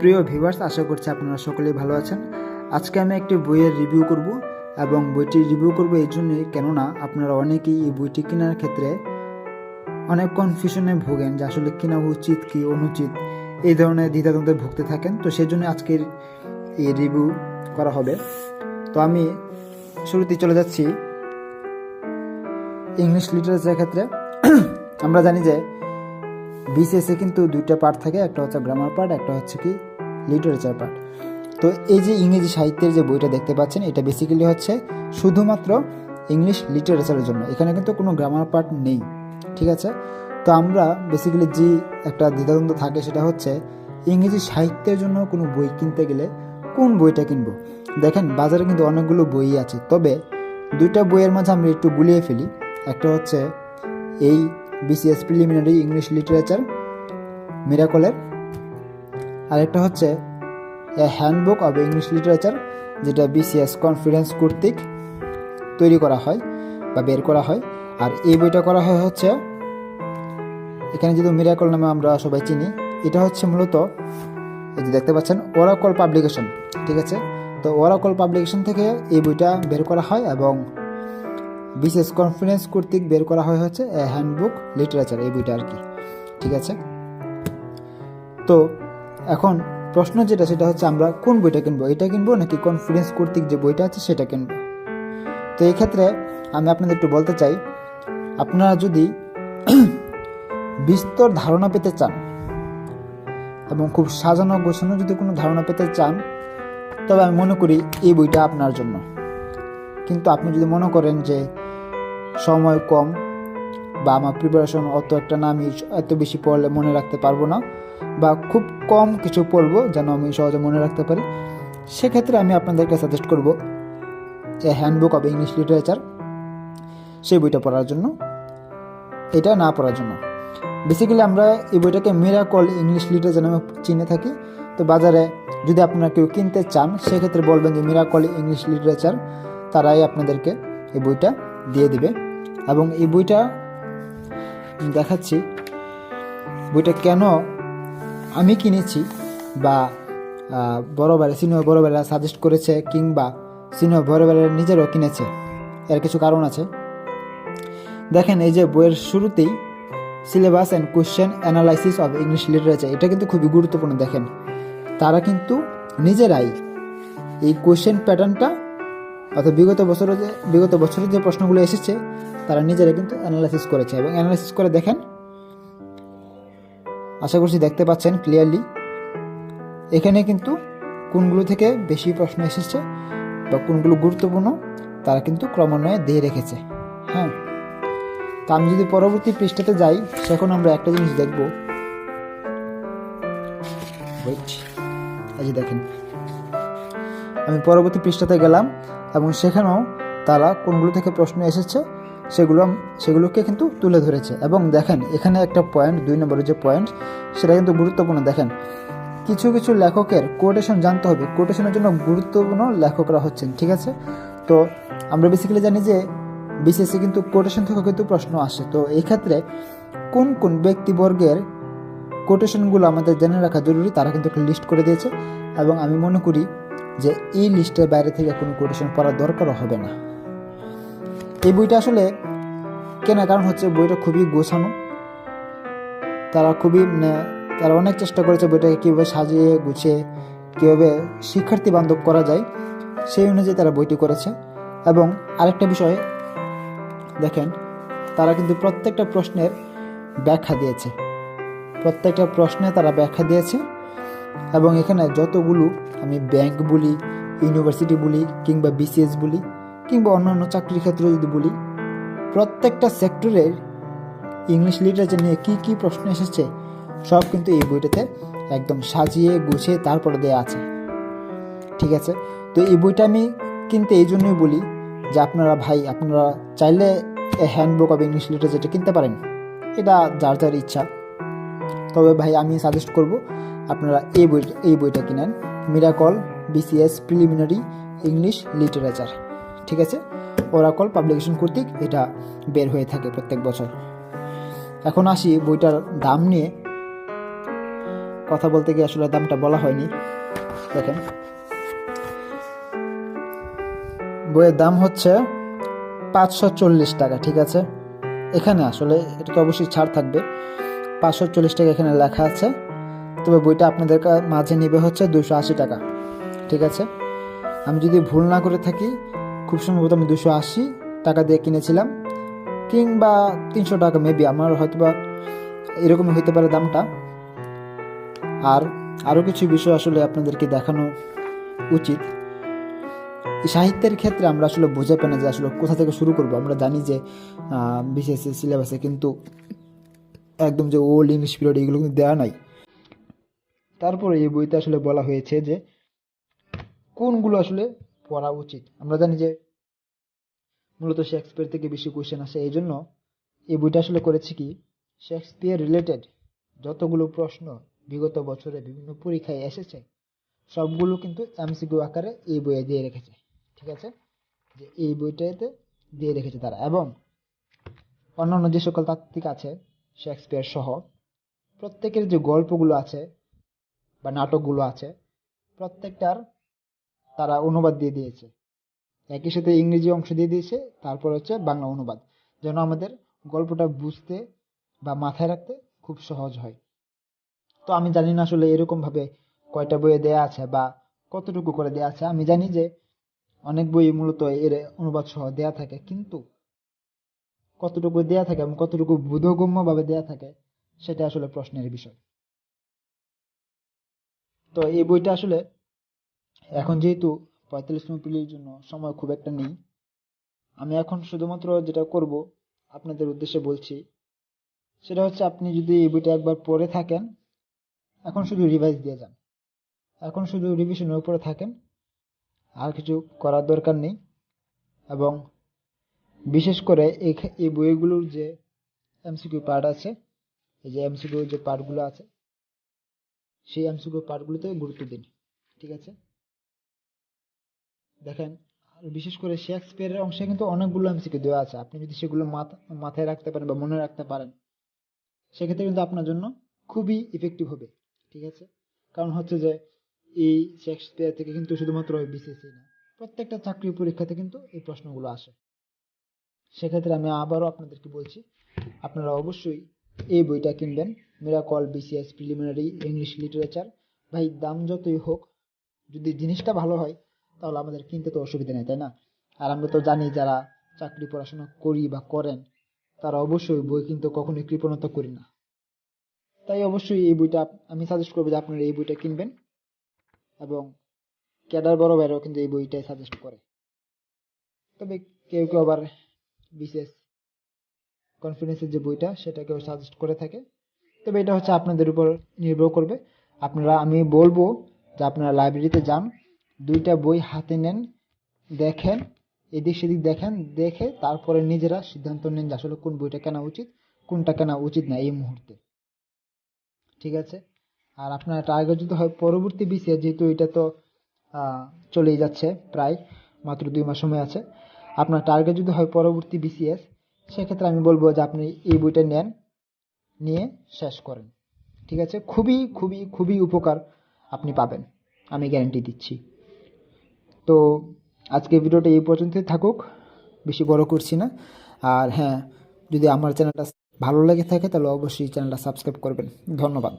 প্রিয় ভিউয়ার্স, আশা করছি আপনারা সকলেই ভালো আছেন। আজকে আমি একটি বইয়ের রিভিউ করব এবং বইটি রিভিউ করব এই জন্যই, কেননা আপনারা অনেকেই এই বইটি কেনার ক্ষেত্রে অনেক কনফিউশনে ভোগেন যে আসলে কেনা উচিত কি অনুচিত, এই ধরনের দ্বিধাদ্বন্দ্বে ভুগতে থাকেন। তো সেই জন্য আজকের এই রিভিউ করা হবে। তো আমি শুরুতেই চলে যাচ্ছি। ইংলিশ লিটারেচারের ক্ষেত্রে। আমরা জানি যে বিসিএসে কিন্তু দুইটা পার্ট থাকে, একটা হচ্ছে গ্রামার পার্ট একটা হচ্ছে কি লিটারেচার পার্ট তো এই যে ইংরেজি সাহিত্যের যে বইটা দেখতে পাচ্ছেন, এটা বেসিক্যালি হচ্ছে শুধুমাত্র ইংলিশ লিটারেচারের জন্য। এখানে কিন্তু কোনো গ্রামার পার্ট নেই, ঠিক আছে? তো আমরা বেসিক্যালি যে একটা দ্বিধাদ্বন্দ্ব থাকে, সেটা হচ্ছে ইংরেজি সাহিত্যের জন্য কোনো বই কিনতে গেলে কোন বইটা কিনবো? দেখেন, বাজারে কিন্তু অনেকগুলো বই আছে, তবে দুইটা বইয়ের মাঝে আমরা একটু গুলিয়ে ফেলি। একটা হচ্ছে এই বিসিএস প্রিলিমিনারি ইংলিশ লিটারেচার মিরাকলের আরেকটা হচ্ছে a handbook of English literature যেটা বিসিএস কনফিডেন্স কর্তৃক তৈরি করা হয় বা বের করা হয়। আর এই বইটা করা হয় হচ্ছে, এখানে যেহেতু মিরাকল নামে আমরা সবাই চিনি, এটা হচ্ছে মূলত, এই যে দেখতে পাচ্ছেন ওরাকল পাবলিকেশন ঠিক আছে? তো ওরাকল পাবলিকেশন থেকে এই বইটা বের করা হয় এবং বিশেষ কনফারেন্স কর্তৃক বের করা হয় হচ্ছে হ্যান্ডবুক লিটারেচার এই বইটা আর কি। ঠিক আছে? তো এখন প্রশ্ন যেটা, সেটা হচ্ছে আমরা কোন বইটা কিনবো? এটা কিনবো নাকি কনফিডেন্স কর্তৃক যে বইটা আছে, সেটা কিনবো? তো এই ক্ষেত্রে আমি আপনাদের একটু বলতে চাই, আপনারা যদি বিস্তর ধারণা পেতে চান এবং খুব সাজানো গোছানো যদি কোনো ধারণা পেতে চান, তবে আমি মনে করি এই বইটা আপনার জন্য। কিন্তু আপনি যদি মনে করেন যে সময় কম বা আমার প্রিপারেশন অত একটা না আমি এত বেশি পড়লে মনে রাখতে পারব না বা খুব কম কিছু পড়ব যেন আমি সহজে মনে রাখতে পারি। সেক্ষেত্রে আমি আপনাদেরকে সাজেস্ট করব যে হ্যান্ডবুক অফ ইংলিশ লিটারেচার সেই বইটা পড়ার জন্য। এটা না পড়ার জন্য। বেসিক্যালি আমরা এই বইটাকে মিরাকল ইংলিশ লিটারেচার নামে চিনে থাকি। তো বাজারে যদি আপনারা কেউ কিনতে চান, সেক্ষেত্রে বলবেন যে মিরাকল ইংলিশ লিটারেচার তারাই আপনাদেরকে এই বইটা দিয়ে দিবে। এবং এই বইটা দেখাচ্ছি, বইটা কেন আমি কিনেছি বা বড় ভাই সিনিয়র বড় সাজেস্ট করেছে কিংবা সিনিয়র বড় ভাইরা নিজেরও কিনেছে, এর কিছু কারণ আছে। দেখেন, এই যে বইয়ের শুরুতেই syllabus and question analysis of English literature এটা কিন্তু খুবই গুরুত্বপূর্ণ, দেখেন। তারা কিন্তু নিজেরাই এই কোয়েশ্চেন প্যাটার্নটা অর্থাৎ বিগত বছরে যে, বিগত বছরের যে প্রশ্নগুলো এসেছে তারা নিজেরা কিন্তু অ্যানালাইসিস করেছে এবং অ্যানালাইসিস করে দেখেন। আশা করছি দেখতে পাচ্ছেন ক্লিয়ারলি এখানে কিন্তু কোনগুলো থেকে বেশি প্রশ্ন এসেছে বা কোনগুলো গুরুত্বপূর্ণ, তারা কিন্তু ক্রমান্বয়ে দিয়ে রেখেছে। হ্যাঁ। তা আমি যদি পরবর্তী পৃষ্ঠাতে যাই, সেখন আমরা একটা জিনিস দেখব। দেখেন। আমি পরবর্তী পৃষ্ঠাতে গেলাম এবং সেখানেও তারা কোনগুলো থেকে প্রশ্ন এসেছে, সেগুলো সেগুলোকে কিন্তু তুলে ধরেছে। এবং দেখেন, এখানে একটা পয়েন্ট দুই নম্বরের যে পয়েন্ট সেটা কিন্তু গুরুত্বপূর্ণ। দেখেন, কিছু কিছু লেখকের কোটেশন জানতে হবে। কোটেশনের জন্য গুরুত্বপূর্ণ লেখকরা হচ্ছেন, ঠিক আছে? তো আমরা বেসিক্যালি জানি যে বিসিএসসি কিন্তু কোটেশন থেকে কিন্তু প্রশ্ন আসে। তো এই ক্ষেত্রে কোন কোন ব্যক্তিবর্গের কোটেশনগুলো আমাদের জেনে রাখা জরুরি, তারা কিন্তু একটা লিস্ট করে দিয়েছে। এবং আমি মনে করি যে এই লিস্টের বাইরে থেকে কোনো কোটেশন পড়ার দরকারও হবে না। এই বইটা আসলে কেনা কারণ হচ্ছে বইটা খুবই গোছানো। তারা খুবই মানে তারা অনেক চেষ্টা করেছে বইটাকে কীভাবে সাজিয়ে, গুছিয়ে, কীভাবে শিক্ষার্থী বান্ধব করা যায়, সেই অনুযায়ী তারা বইটি করেছে। এবং আরেকটা বিষয়, দেখেন, তারা কিন্তু প্রত্যেকটা প্রশ্নের ব্যাখ্যা দিয়েছে। প্রত্যেকটা প্রশ্নে তারা ব্যাখ্যা দিয়েছে। এবং এখানে যতগুলো আমি ব্যাংক বলি, ইউনিভার্সিটি বলি, কিংবা বিসিএস বলি কিংবা অন্যান্য চাকরির ক্ষেত্রে যদি বলি, প্রত্যেকটা সেক্টরের ইংলিশ লিটারেচার নিয়ে কী কী প্রশ্ন এসেছে, সব কিন্তু এই বইটাতে একদম সাজিয়ে গুছিয়ে তারপরে দেওয়া আছে। ঠিক আছে? তো এই বইটা আমি কিনতে এই জন্যই বলি যে আপনারা ভাই, আপনারা চাইলে হ্যান্ডবুক অফ ইংলিশ লিটারেচারটা কিনতে পারেন। এটা যার যার ইচ্ছা। তবে ভাই, আমি সাজেস্ট করব আপনারা এই বই, এই বইটা কিনেন। Miracle BCS preliminary English literature ঠিক আছে? ওরাকল পাবলিকেশন কর্তৃক এটা বের হয়ে থাকে প্রত্যেক বছর। এখন আসি বইটার দাম নিয়ে। কথা বলতে গিয়ে আসলে দামটা বলা হয়নি। দেখেন। বইয়ের দাম হচ্ছে পাঁচশো চল্লিশ টাকা, ঠিক আছে? এখানে আসলে এটা তো অবশ্যই ছাড় থাকবে। পাঁচশো চল্লিশ টাকা এখানে লেখা আছে। তবে বইটা আপনাদের মাঝে নেবে হচ্ছে দুশো আশি টাকা, ঠিক আছে? আমি যদি ভুল না করে থাকি খুব সম্ভবত আমি দুশো আশি টাকা দিয়ে কিনেছিলাম, কিংবা তিনশো টাকা মেবি আমার হয়তো বা এরকমই হইতে পারে দামটা। আর আরও কিছু বিষয় আসলে আপনাদেরকে দেখানো উচিত। সাহিত্যের ক্ষেত্রে আমরা আসলে বুঝে পাই না যে আসলে কোথা থেকে শুরু করব। আমরা জানি যে বিশেষ সিলেবাসে কিন্তু একদম যে ওল্ড ইংলিশ পিরিয়ড এগুলো কিন্তু দেওয়া নাই। তারপরে এই বইতে আসলে বলা হয়েছে যে, কোনগুলো আসলে পড়া উচিত। আমরা জানি যে মূলত শেক্সপিয়ার থেকে বেশি কোয়েশ্চেন আসে। এই জন্য এই বইটা আসলে করেছি কি? শেক্সপিয়ার রিলেটেড যতগুলো প্রশ্ন বিগত বছরে বিভিন্ন পরীক্ষায় এসেছে, সবগুলো কিন্তু এমসিকিউ আকারে এই বইয়ে দিয়ে রেখেছে। ঠিক আছে? যে এই বইটাতে দিয়ে রেখেছে তারা। এবং অন্যান্য যে সকল তাত্ত্বিক আছে, শেক্সপিয়ার সহ, প্রত্যেকের যে গল্পগুলো আছে বা নাটকগুলো আছে, প্রত্যেকটার তারা অনুবাদ দিয়ে দিয়েছে। একই সাথে ইংরেজি অংশ দিয়ে দিয়েছে, তারপর হচ্ছে বাংলা অনুবাদ। যেন আমাদের গল্পটা বুঝতে বা মাথায় রাখতে খুব সহজ হয়। তো আমি জানি না আসলে এরকম ভাবে কয়টা বইয়ে দেয়া আছে বা কতটুকু করে দেয়া আছে। আমি জানি যে অনেক বই মূলত এর অনুবাদ সহ দেয়া থাকে, কিন্তু কতটুকু দেয়া থাকে এবং কতটুকু বোধগম্য ভাবে দেয়া থাকে সেটা আসলে প্রশ্নের বিষয়। তো এই বইটা আসলে এখন যেহেতু পঁয়তাল্লিশতম পিলির জন্য সময় খুব একটা নেই, আমি এখন শুধুমাত্র যেটা করব, আপনাদের উদ্দেশ্যে বলছি, সেটা হচ্ছে আপনি যদি এই বইটা একবার পড়ে থাকেন, এখন শুধু রিভাইজ দিয়ে যান। এখন শুধু রিভিশনের উপরে থাকেন, আর কিছু করার দরকার নেই। এবং বিশেষ করে এই এই বইগুলোর যে এমসিকিউ পার্ট আছে, এই যে এমসিকিউ যে পার্টগুলো আছে, সেই এমসিকিউ পার্টগুলোতে গুরুত্ব দিন, ঠিক আছে? দেখেন বিশেষ করে শেক্সপিয়ারের অংশে কিন্তু অনেকগুলো এমসিকিউ দেওয়া আছে। আপনি যদি সেগুলো মাথা- মাথায় রাখতে পারেন বা মনে রাখতে পারেন, সেক্ষেত্রে কিন্তু আপনার জন্য খুবই ইফেক্টিভ হবে, ঠিক আছে? কারণ হচ্ছে যে, এই শেক্সপিয়ার থেকে কিন্তু শুধুমাত্র বিসিএসসি না, প্রত্যেকটা চাকরি পরীক্ষাতে কিন্তু এই প্রশ্নগুলো আসে। সেক্ষেত্রে আমি আবারও আপনাদেরকে বলছি, আপনারা অবশ্যই এই বইটা কিনবেন Miracle BCS preliminary English literature ভাই, দাম যতই হোক, যদি জিনিসটা ভালো হয় তাহলে আমাদের কিনতে তো অসুবিধা নেই, তাই না? আর আমরা তো জানি যারা চাকরি পড়াশোনা করি বা করেন, তারা অবশ্যই বই কিন্তু কখনোই কৃপণতা করি না। তাই অবশ্যই এই বইটা আমি সাজেস্ট করব যে আপনারা এই বইটা কিনবেন এবং ক্যাডার বড় ভাইরাও কিন্তু এই বইটাই সাজেস্ট করে। তবে কেউ কেউ আবার বিশেষ কনফিডেন্সের যে বইটা, সেটাকেও সাজেস্ট করে থাকে। তবে এটা হচ্ছে আপনাদের উপর নির্ভর করবে। আপনারা, আমি বলব যে আপনারা লাইব্রেরিতে যান দুইটা বই হাতে নেন, দেখেন, এদিক সেদিক দেখেন, দেখে তারপরে নিজেরা সিদ্ধান্ত নেন যে আসলে কোন বইটা কেনা উচিত, কোনটা কেনা উচিত না এই মুহূর্তে। ঠিক আছে? আর আপনার টার্গেট যদি হয়, পরবর্তী বিসিএস যেহেতু এটা তো চলেই যাচ্ছে প্রায়, মাত্র দুই মাস সময় আছে, আপনার টার্গেট যদি হয় পরবর্তী বিসিএস সেক্ষেত্রে আমি বলব যে আপনি এই বইটা নেন, নিয়ে শেষ করেন। ঠিক আছে? খুবই খুবই খুবই উপকার আপনি পাবেন, আমি গ্যারান্টি দিচ্ছি। তো আজকে ভিডিওটা এই পর্যন্তই থাকুক, বেশি বড় করছি না। আর হ্যাঁ যদি আমার চ্যানেলটা ভালো লেগে থাকে তাহলে অবশ্যই চ্যানেলটা সাবস্ক্রাইব করবেন। ধন্যবাদ।